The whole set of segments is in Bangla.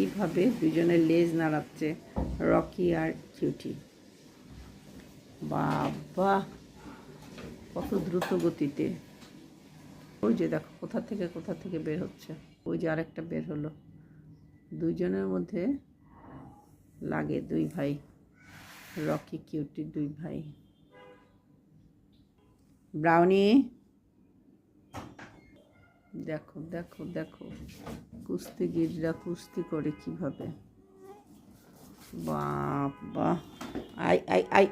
কীভাবে দুজনের লেজ নাড়াচ্ছে, রকি আর কিউটি? বাবা, কত দ্রুত গতিতে। ওই যে দেখো, কোথা থেকে কোথা থেকে বের হচ্ছে? ওই যে আরেকটা বের হলো। দুইজনের মধ্যে লাগে দুই ভাই, রকি, কিউটি, দুই ভাই। ব্রাউনি দেখো দেখো দেখো। কুস্তিগিররা কুস্তি করে কীভাবে? বাবা। আই আই আই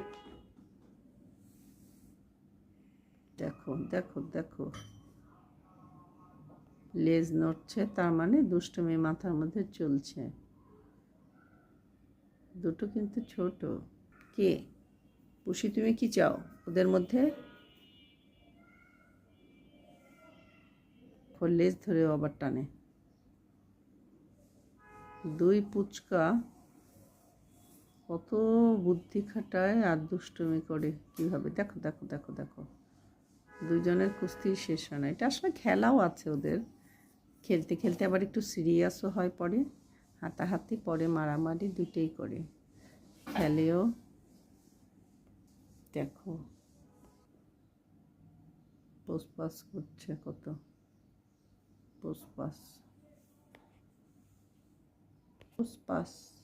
দেখো দেখো দেখো। লেজ নড়ছে, তার মানে দুষ্টুমি মাথার মধ্যে চলছে। দুটো কিন্তু ছোট। কে? পুষি, তুমি কি চাও ওদের মধ্যে? ওর লেজ ধরে আবার টানে। দুই পুচকা কত বুদ্ধি খাটায় আর দুষ্টুমি করে। কীভাবে? দেখো দেখো দেখো দেখো। দুজনের কুস্তি শেষ হয় না। এটা আসলে খেলাও আছে ওদের। খেলতে খেলতে আবার একটু সিরিয়াসও হয় পরে। হাতাহাতি পরে, মারামারি দুটোই করে। খেলেও দেখো। পোসপাস করছে কত। Pospas. Pospas.